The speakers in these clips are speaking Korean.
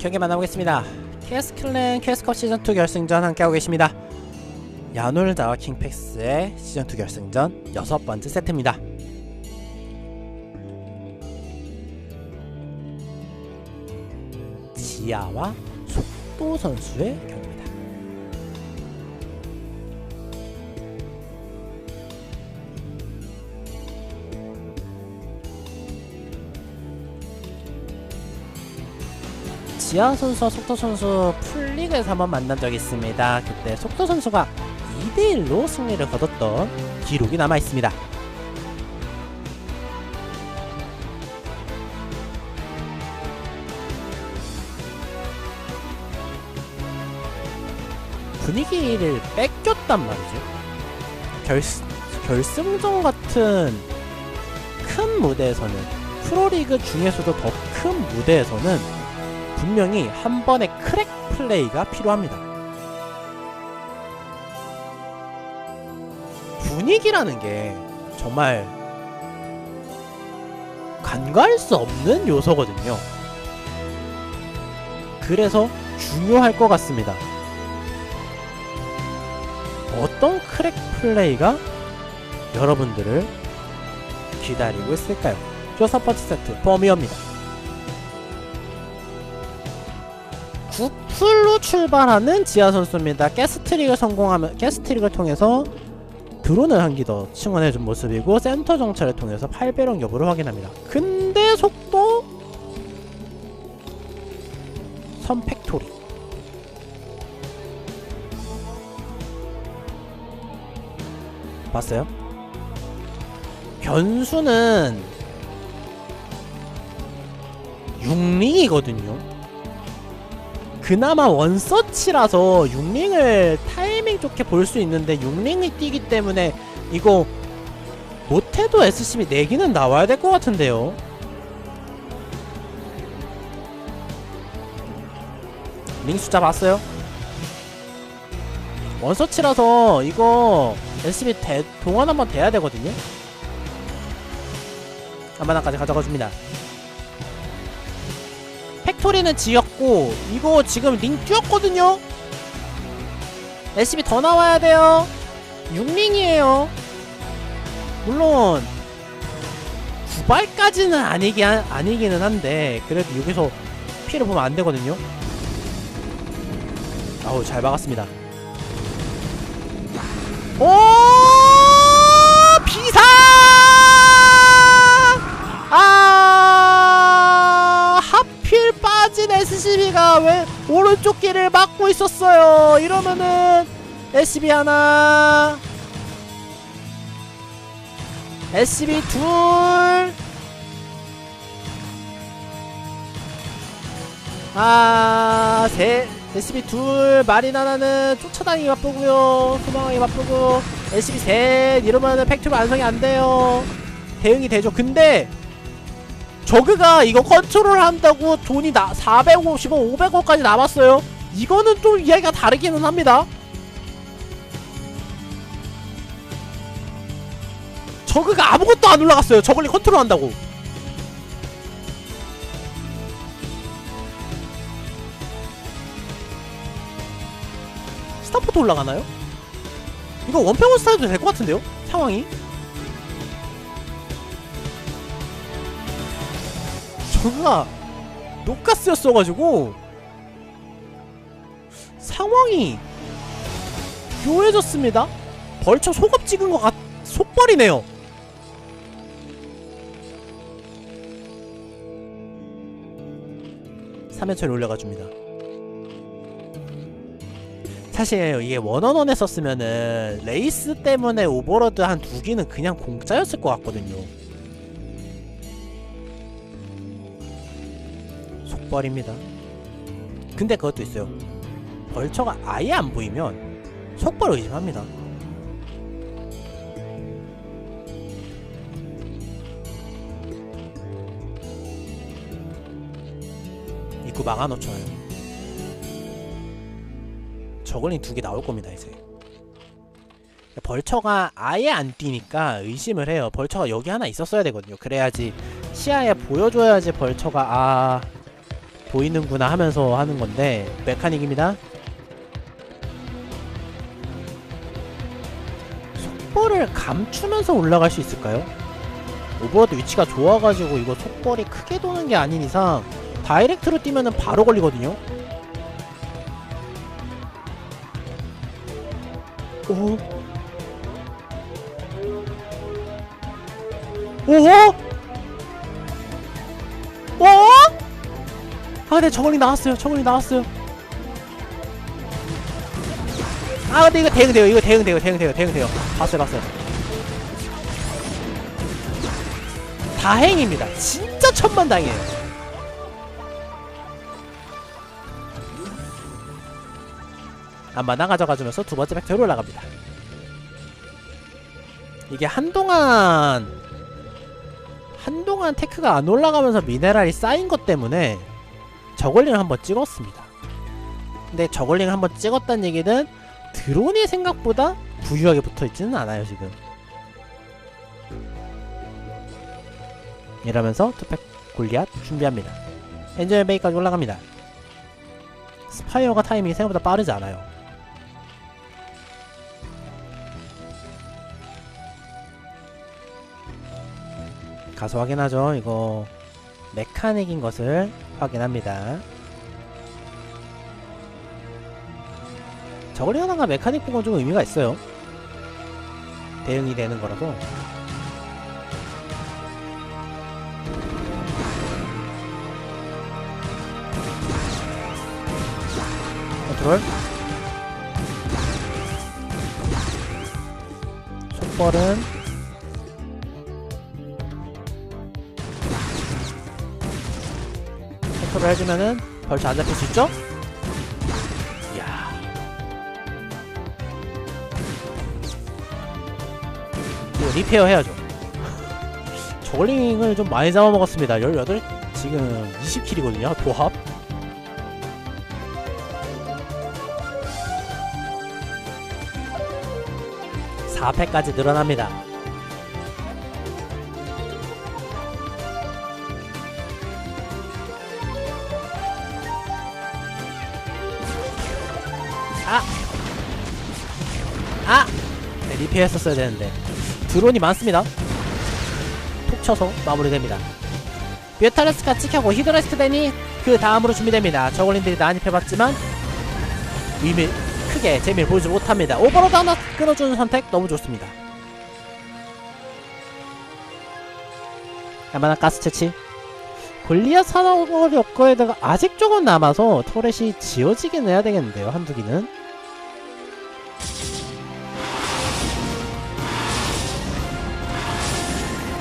경기 만나보겠습니다. TS 클랜 퀘스컵 시즌2 결승전 함께하고 계십니다. 야놀다와 킹팩스의 시즌2 결승전 여섯 번째 세트입니다. 지아와 속도 선수의 경기 지아 선수와 속도 선수 풀리그에서 한번 만난 적이 있습니다. 그때 속도 선수가 2대1로 승리를 거뒀던 기록이 남아 있습니다. 분위기를 뺏겼단 말이죠. 결, 결승전 같은 큰 무대에서는 프로리그 중에서도 더 큰 무대에서는 분명히 한 번의 크랙 플레이가 필요합니다. 분위기라는 게 정말 간과할 수 없는 요소거든요. 그래서 중요할 것 같습니다. 어떤 크랙 플레이가 여러분들을 기다리고 있을까요? 여섯 번째 세트 범위어입니다. 9풀로 출발하는 지하 선수입니다. 가스트릭을 성공하면 가스트릭을 통해서 드론을 한 기더 층원해준 모습이고 센터 정찰을 통해서 8배럭 여부를 확인합니다. 근데 속도 선팩토리 봤어요? 변수는 6링이거든요. 그나마 원서치라서 6링을 타이밍 좋게 볼 수 있는데 6링이 뛰기 때문에 이거 못해도 SCB 내기는 나와야 될 것 같은데요. 링 숫자 봤어요? 원서치라서 이거 SCB 대, 동원 한번 돼야 되거든요. 한마당까지 가져가 줍니다. 팩토리는 지 었고 이거 지금 링 뛰었거든요? SCB 더 나와야 돼요. 6링이에요. 물론 9발까지는 아니기, 아니기는 한데 그래도 여기서 피해를 보면 안 되거든요. 아우 잘 막았습니다. 오 SCB가 왜 오른쪽 길을 막고 있었어요 이러면은 SCB 하나 SCB 둘 아, 셋. SCB 둘, 마린 하나는 쫓아다니기 바쁘고요. 소망하기 바쁘고. SCB 셋. 이러면은 팩트로 완성이 안 돼요. 대응이 되죠. 근데 저그가 이거 컨트롤 한다고 돈이 나 450원, 500원까지 남았어요. 이거는 좀 이야기가 다르기는 합니다. 저그가 아무것도 안 올라갔어요. 저글링 컨트롤 한다고. 스타포트 올라가나요? 이거 원평원 스타일도 될 것 같은데요? 상황이? 저가 녹가스였어가지고 상황이 묘해졌습니다. 벌써 속업 찍은 것 같, 속벌이네요. 삼연철 올려가 줍니다. 사실 이게 원원원에 썼으면은 레이스 때문에 오버로드 한 두 기는 그냥 공짜였을 것 같거든요. 속벌입니다. 근데 그것도 있어요. 벌처가 아예 안 보이면 속벌 의심합니다. 입구 막아놓잖아요. 저글링 두 개 나올 겁니다 이제. 벌처가 아예 안 뛰니까 의심을 해요. 벌처가 여기 하나 있었어야 되거든요. 그래야지 시야에 보여줘야지 벌처가 아 보이는구나 하면서 하는 건데 메카닉입니다. 속벌을 감추면서 올라갈 수 있을까요? 오버워드 위치가 좋아가지고 이거 속벌이 크게 도는 게 아닌 이상 다이렉트로 뛰면은 바로 걸리거든요. 오. 오호? 아 근데 저걸링 나왔어요. 저걸링 나왔어요. 아 근데 이거 대응돼요. 이거 대응돼요. 대응돼요. 대응돼요. 봤어요. 봤어요. 다행입니다. 진짜 천만다행이에요. 안마나 가져가주면서 두 번째 팩트로 올라갑니다. 이게 한동안 한동안 테크가 안 올라가면서 미네랄이 쌓인 것 때문에 저걸링을 한번 찍었습니다. 근데 저걸링을 한번 찍었다는 얘기는 드론이 생각보다 부유하게 붙어있지는 않아요 지금. 이러면서 투팩 골리앗 준비합니다. 엔젤 베이까지 올라갑니다. 스파이어가 타이밍이 생각보다 빠르지 않아요. 가서 확인하죠. 이거 메카닉인 것을 확인합니다. 저걸링 하나가 메카닉 보건 좀 의미가 있어요. 대응이 되는 거라서. 컨트롤 속벌은 컨트롤 해주면은 벌써 안 잡힐 수 있죠? 이야 이거 리페어 해야죠 저글링을 좀 많이 잡아먹었습니다 18 지금 20킬이거든요 도합 4패까지 늘어납니다. 네, 리페어 했었어야 되는데. 드론이 많습니다. 톡 쳐서 마무리됩니다. 뮤타레스가 찍혀고 히드레스트 벤이 그 다음으로 준비됩니다. 저글린들이 난입해봤지만 의미 크게 재미를 보여주지 못합니다. 오버로드 하나 끊어주는 선택 너무 좋습니다. 야마나 가스 채치 골리앗 산업거리 업그레이드가 아직 조금 남아서 터렛이 지어지긴 해야 되겠는데요 한두 기는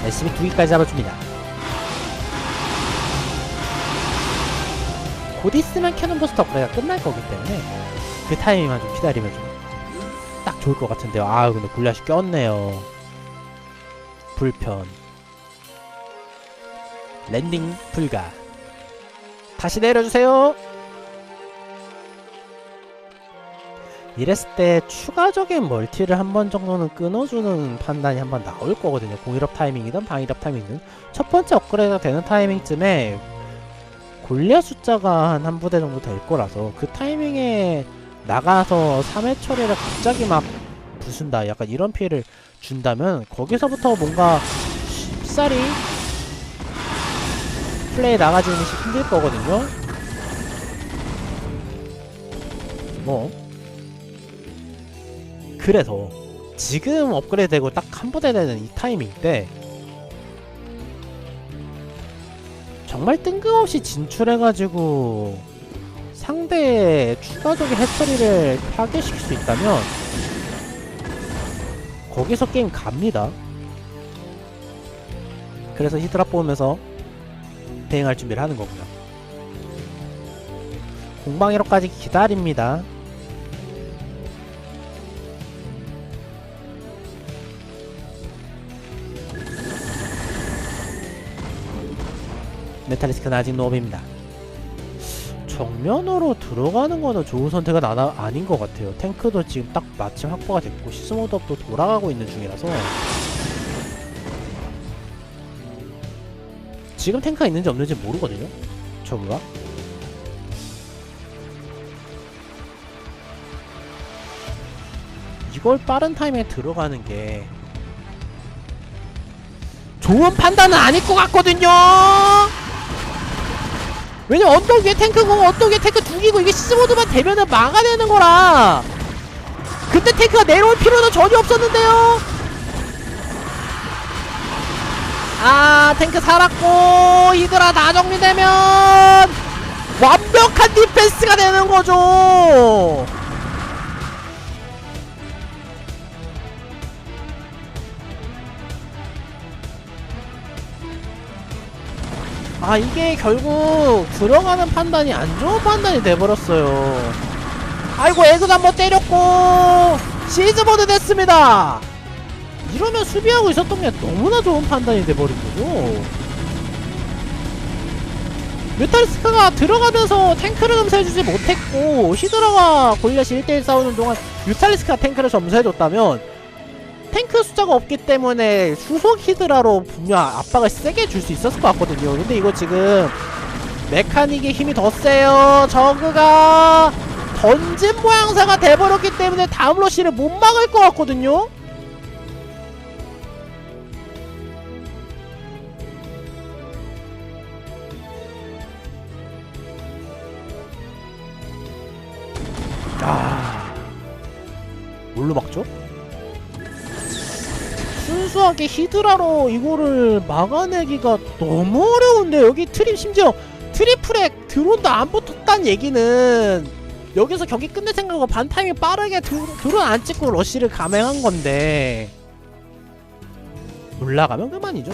SCB 두 기까지 잡아줍니다 곧 있으면 캐논 부스터 업그레이드가 끝날 거기 때문에 그 타이밍만 좀 기다리면 좀 딱 좋을 것 같은데요. 아 근데 골리앗이 꼈네요. 불편. 랜딩 불가. 다시 내려주세요. 이랬을 때 추가적인 멀티를 한 번 정도는 끊어주는 판단이 한 번 나올 거거든요. 공일업 타이밍이든 방일업 타이밍이든 첫 번째 업그레이드가 되는 타이밍쯤에 골리앗 숫자가 한 한 부대 정도 될 거라서 그 타이밍에 나가서 3회 처리를 갑자기 막 부순다 약간 이런 피해를 준다면 거기서부터 뭔가 쉽사리 플레이 나가지는 시 힘들 거거든요 뭐 그래서 지금 업그레이드 되고 딱 한 부대 되는 이 타이밍 때 정말 뜬금없이 진출해가지고 상대의 추가적인 해처리를 파괴시킬 수 있다면 거기서 게임 갑니다. 그래서 히드라 뽑으면서 대응할 준비를 하는 거고요. 공방 1호까지 기다립니다. 메탈리스크는 아직 노업입니다. 정면으로 들어가는 거는 좋은 선택은 아, 아닌 것 같아요. 탱크도 지금 딱 마침 확보가 됐고 시스모드업도 돌아가고 있는 중이라서 지금 탱크가 있는지 없는지 모르거든요? 저브가 이걸 빠른 타임에 들어가는 게 좋은 판단은 아닐 것 같거든요? 왜냐면 언덕 위에 탱크고 언덕 위에 탱크 두기고 이게 시즈모드만 되면은 막아내는 거라. 근데 탱크가 내려올 필요는 전혀 없었는데요. 아 탱크 살았고 히드라 다 정리되면 완벽한 디펜스가 되는 거죠. 아 이게 결국 들어가는 판단이 안 좋은 판단이 돼버렸어요. 아이고 에그도 한번 때렸고 시즈모드 됐습니다. 이러면 수비하고 있었던 게 너무나 좋은 판단이 돼버린 거죠. 뮤탈리스크가 들어가면서 탱크를 점수해주지 못했고 히드라가 골리앗이 1대1 싸우는 동안 뮤탈리스크가 탱크를 점수해줬다면 탱크 숫자가 없기 때문에 수속 히드라로 분명 압박을 세게 줄 수 있었을 것 같거든요. 근데 이거 지금 메카닉의 힘이 더 세요. 저그가 던진 모양새가 돼버렸기 때문에 다음 러시를 못 막을 것 같거든요. 아, 뭘로 막죠? 순수하게 히드라로 이거를 막아내기가 너무 어려운데 여기 트립 심지어 트리플에 드론도 안 붙었단 얘기는 여기서 경기 끝낼 생각하고 반타임이 빠르게 드, 드론 안 찍고 러쉬를 감행한 건데 올라가면 그만이죠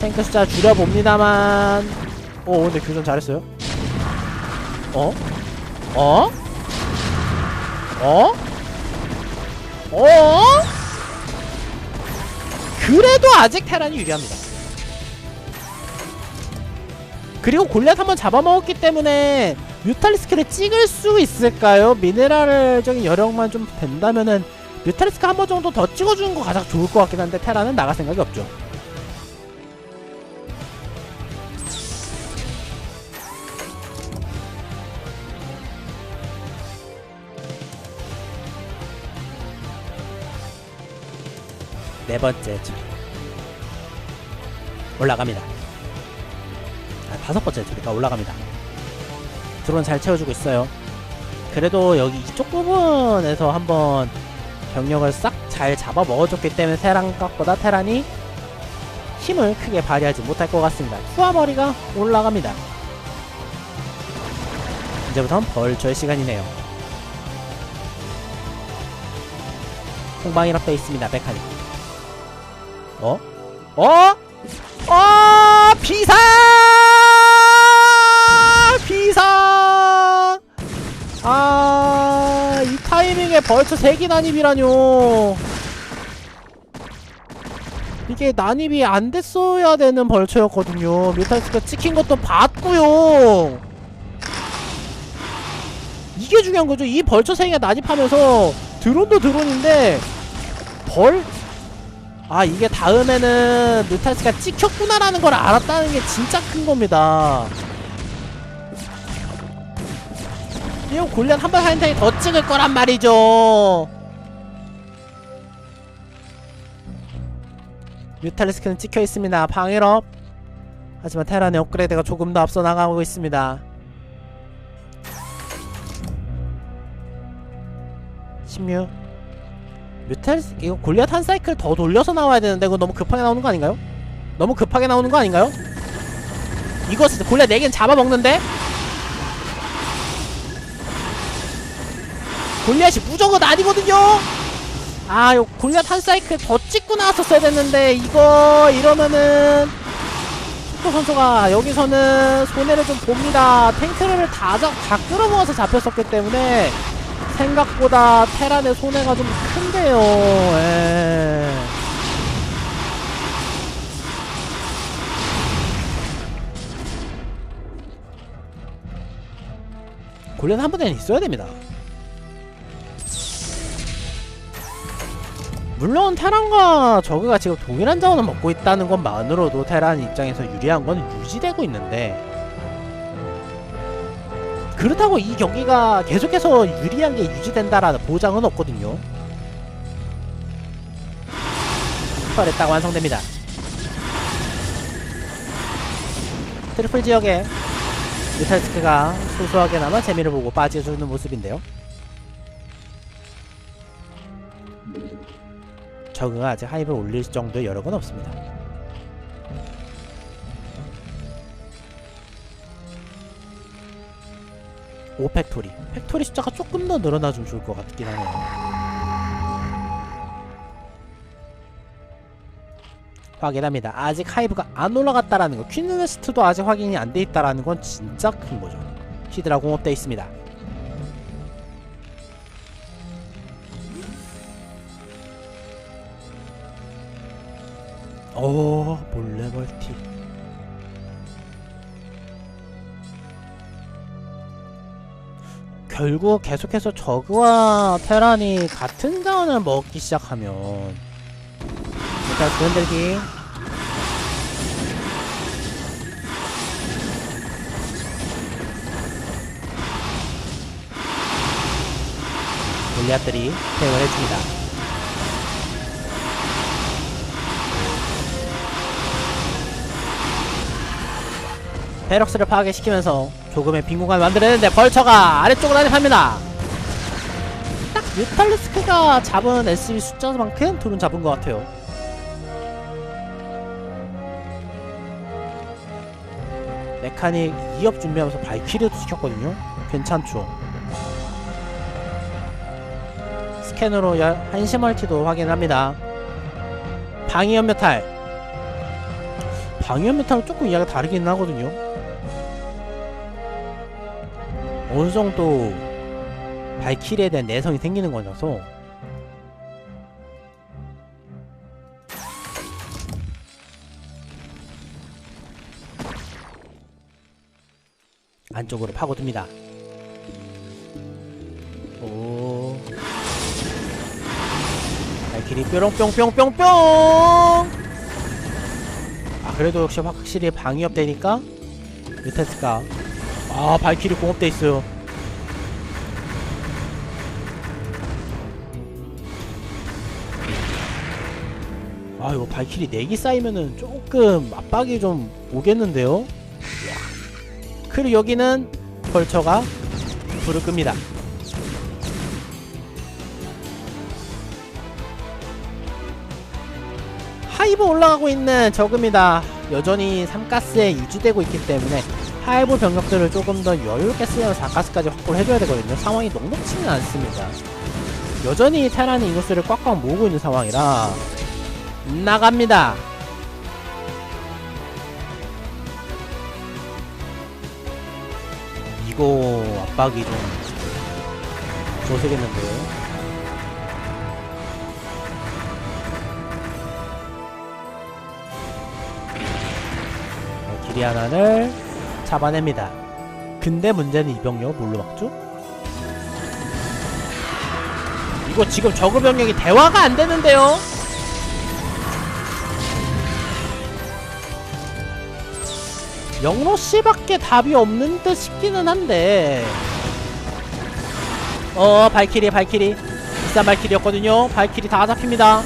탱크 숫자 줄여봅니다만 오 근데 교전 잘했어요 어? 어? 어? 어? 그래도 아직 테란이 유리합니다. 그리고 골렛 한번 잡아먹었기 때문에 뮤탈리스크를 찍을 수 있을까요? 미네랄적인 여력만 좀 된다면은 뮤탈리스크 한 번 정도 더 찍어주는 거 가장 좋을 것 같긴 한데 테란은 나갈 생각이 없죠. 네 번째 줄 올라갑니다. 아, 다섯 번째 줄이니까 올라갑니다. 드론 잘 채워주고 있어요. 그래도 여기 이쪽 부분에서 한번 병력을 싹 잘 잡아 먹어줬기 때문에 테란 각보다 테란이 힘을 크게 발휘하지 못할 것 같습니다. 투하머리가 올라갑니다. 이제부터는 벌초의 시간이네요. 공방이랍 돼 있습니다. 메카닉. 어? 어? 어? 비상! 비상! 아, 이 타이밍에 벌써 세기 난입이라뇨. 이게 난입이 안 됐어야 되는 벌처였거든요. 뮤탈스가 찍힌 것도 봤고요. 이게 중요한 거죠. 이 벌처 세기가 난입하면서 드론도 드론인데 벌 아 이게 다음에는 뮤탈스가 찍혔구나라는 걸 알았다는 게 진짜 큰 겁니다. 이거 골리앗 한번 한 타임 더 찍을 거란 말이죠. 뮤탈리스크는 찍혀 있습니다. 방일업. 하지만 테란의 업그레이드가 조금 더 앞서 나가고 있습니다. 16 뮤탈스 이거 골리앗 한 사이클 더 돌려서 나와야 되는데 이거 너무 급하게 나오는 거 아닌가요? 너무 급하게 나오는 거 아닌가요? 이거 진짜 골리앗 4개는 잡아먹는데? 골리앗이 무조건 아니거든요? 아 이거 골리앗 한 사이클 더 찍고 나왔었어야 됐는데 이거 이러면은 축구 선수가 여기서는 손해를 좀 봅니다 탱크를 다, 잡, 다 끌어모아서 잡혔었기 때문에 생각보다 테란의 손해가 좀 큰데요. 예. 골련 한 번에는 있어야 됩니다. 물론 테란과 저그가 지금 동일한 자원을 먹고 있다는 것만으로도 테란 입장에서 유리한 건 유지되고 있는데 그렇다고 이 경기가 계속해서 유리한 게 유지된다라는 보장은 없거든요. 터렛 딱 완성됩니다. 트리플 지역에 뮤탈스크가 소소하게나마 재미를 보고 빠져주는 모습인데요. 적응은 아직 하이브를 올릴 정도의 여력은 없습니다. 오 팩토리. 팩토리 숫자가 조금 더 늘어나주면 좋을 것 같긴 하네요. 확인합니다. 아직 하이브가 안 올라갔다라는 거. 퀸네스트도 아직 확인이 안 돼 있다라는 건 진짜 큰 거죠. 히드라 공업돼 있습니다. 오 몰래 멀티. 결국 계속해서 저그와 테란이 같은 자원을 먹기 시작하면 일단 구현들기 골리앗들이 대응을 해줍니다. 베럭스를 파괴시키면서 조금의 빈 공간을 만들어내는데 벌처가 아래쪽으로 난입합니다. 딱 뮤탈리스크가 잡은 SB 숫자만큼 둘은 잡은 것 같아요. 메카닉 2업 준비하면서 발키리도 시켰거든요. 괜찮죠. 스캔으로 열- 한시 멀티도 확인합니다. 방위연 메탈. 방위연 메탈은 조금 이야기가 다르긴 하거든요. 어느 정도 발키리에 대한 내성이 생기는 거라서 안쪽으로 파고듭니다. 오. 발키리 뾰롱뿅뿅뿅뿅! 아, 그래도 역시 확실히 방위업 되니까 유테스가 아, 발키리 공업돼 있어요. 아, 이거 발키리 4개 쌓이면은 조금 압박이 좀 오겠는데요? 그리고 여기는 벌처가 불을 끕니다. 하이브 올라가고 있는 저금이다. 여전히 3가스에 유지되고 있기 때문에 하이브 병력들을 조금 더 여유롭게 쓰면서 4가스까지 확보를 해줘야 되거든요. 상황이 녹록치는 않습니다. 여전히 테란이 이것을 꽉꽉 모으고 있는 상황이라 나갑니다. 이거 압박이 좀 거세겠는데요. 네, 길이 하나를 잡아냅니다. 근데 문제는 이 병력 뭘로 막죠? 이거 지금 저그 병력이 대화가 안 되는데요? 영로 씨밖에 답이 없는 듯 싶기는 한데. 어 발키리 발키리. 비싼 발키리였거든요. 발키리 다 잡힙니다.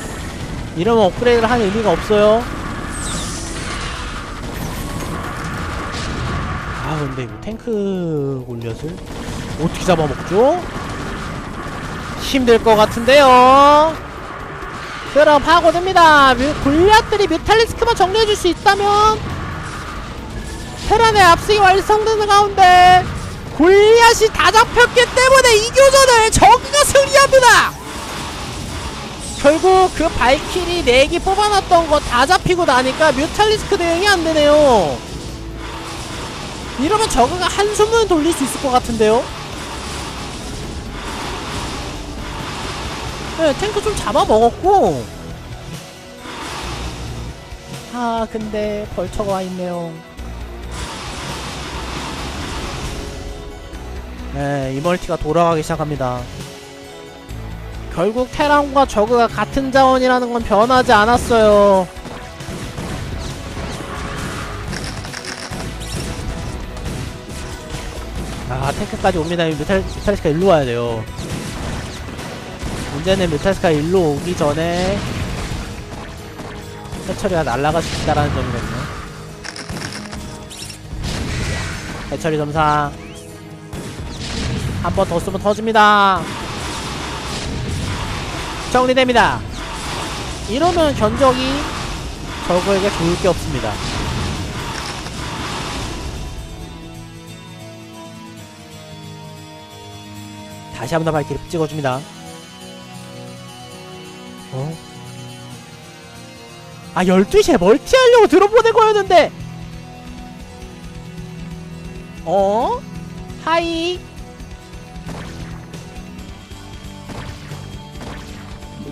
이러면 업그레이드를 할 의미가 없어요. 아 근데 이거 탱크 골렛을 어떻게 잡아먹죠? 힘들 것 같은데요. 그럼 파고듭니다. 뮤, 골리앗들이 뮤탈리스크만 정리해줄 수 있다면 테란의 압승이 완성되는 가운데 골리앗이 다 잡혔기 때문에 이 교전을 저그가 승리합니다. 결국 그 발키리 4기 뽑아놨던 거 다 잡히고 나니까 뮤탈리스크 대응이 안 되네요. 이러면 저그가 한숨은 돌릴 수 있을 것 같은데요. 네, 탱크 좀 잡아먹었고 아 근데 벌처가 와있네요 네, 이 멀티가 돌아가기 시작합니다. 결국 테란과 저그가 같은 자원이라는 건 변하지 않았어요. 아 탱크까지 옵니다 뮤탈, 뮤탈리스카 일로 와야 돼요 문제는 뮤탈리스카 일로 오기 전에 해처리가 날아갈 수 있다라는 점이거든요 해처리 점사 한 번 더 쓰면 터집니다 정리됩니다 이러면 견적이 저거에게 좋을 게 없습니다 다시 한 번 더 발키리 찍어줍니다. 어? 아 12시에 멀티하려고 들어보낸 거였는데 어? 하이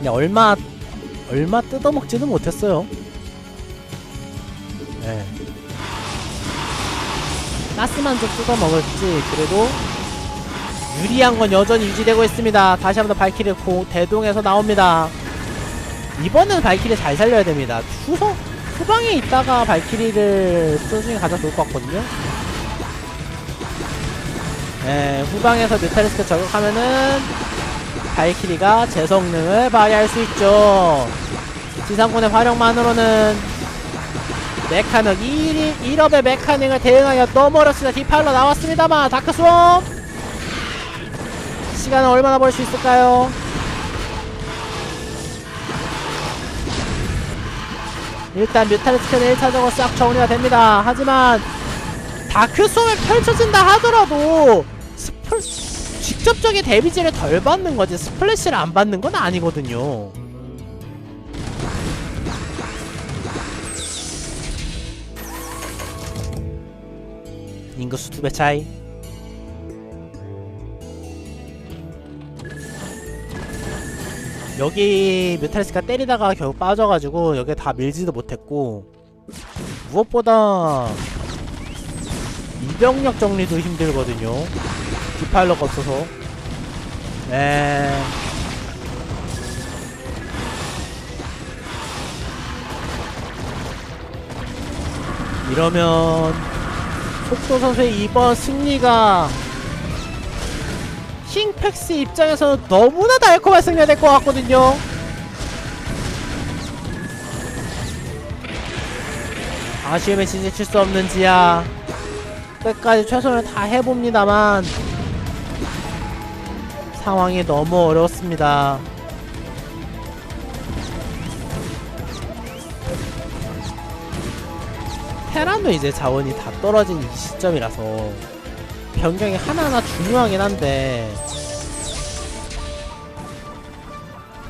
근데 얼마 얼마 뜯어먹지는 못했어요 네. 가스만 좀 뜯어먹을지 그래도 유리한 건 여전히 유지되고 있습니다. 다시 한번더 발키리 고 대동에서 나옵니다. 이번에는 발키리 잘 살려야 됩니다. 후서 후방에 있다가 발키리를 게 가장 좋을 것 같거든요. 네, 후방에서 뮤탈리스크 저격하면은 발키리가 제 성능을 발휘할 수 있죠. 지상군의 활용만으로는 메카닉 1, 1업의 메카닉을 너무 어렵습니다. 디팔로 나왔습니다만 다크스웜 시간을 얼마나 벌 수 있을까요? 일단 뮤탈리스크는 1차적으로 싹 정리가 됩니다. 하지만 다크솜에 펼쳐진다 하더라도 스플 직접적인 데미지를 덜 받는 거지 스플래시를 안 받는 건 아니거든요. 인구수 두 배 차이. 여기 뮤탈리스가 때리다가 결국 빠져가지고 여기 다 밀지도 못했고 무엇보다 이병력 정리도 힘들거든요 디파일러가 없어서 에 이러면 속도 선수의 이번 승리가 킹팩스 입장에서 너무나 달콤한 승리가 될 것 같거든요. 아쉬움에 지지칠 수 없는 지야. 끝까지 최선을 다 해봅니다만 상황이 너무 어렵습니다. 테란도 이제 자원이 다 떨어진 이 시점이라서 변경이 하나하나 중요하긴 한데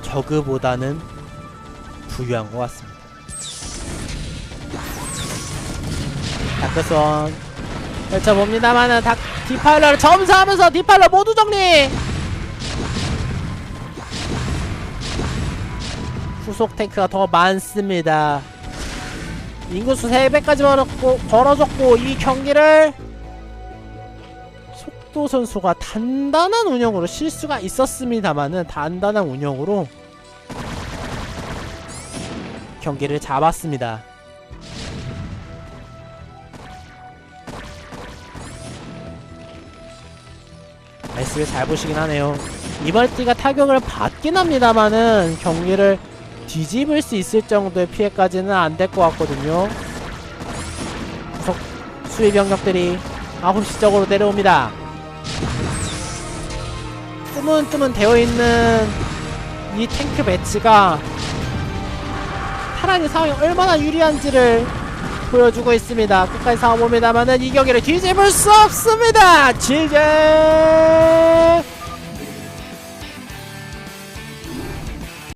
저그보다는 부유한 것 같습니다. 다크선 펼쳐봅니다만은 닥 디파일러를 점사하면서 디파일러 모두 정리! 후속 탱크가 더 많습니다. 인구수 3배까지 벌었고, 벌어졌고 이 경기를 속도 선수가 단단한 운영으로 실수가 있었습니다만은 단단한 운영으로 경기를 잡았습니다. 말씀을 잘 보시긴 하네요. 이멀티가 타격을 받긴 합니다만은 경기를 뒤집을 수 있을 정도의 피해까지는 안 될 것 같거든요. 구속 수비 병력들이 9시 쪽으로 내려옵니다. 뜨문뜨문 되어 있는 이 탱크 매치가 타란이 상황이 얼마나 유리한지를 보여주고 있습니다. 끝까지 싸워봅니다만은 이 경기를 뒤집을 수 없습니다. 지제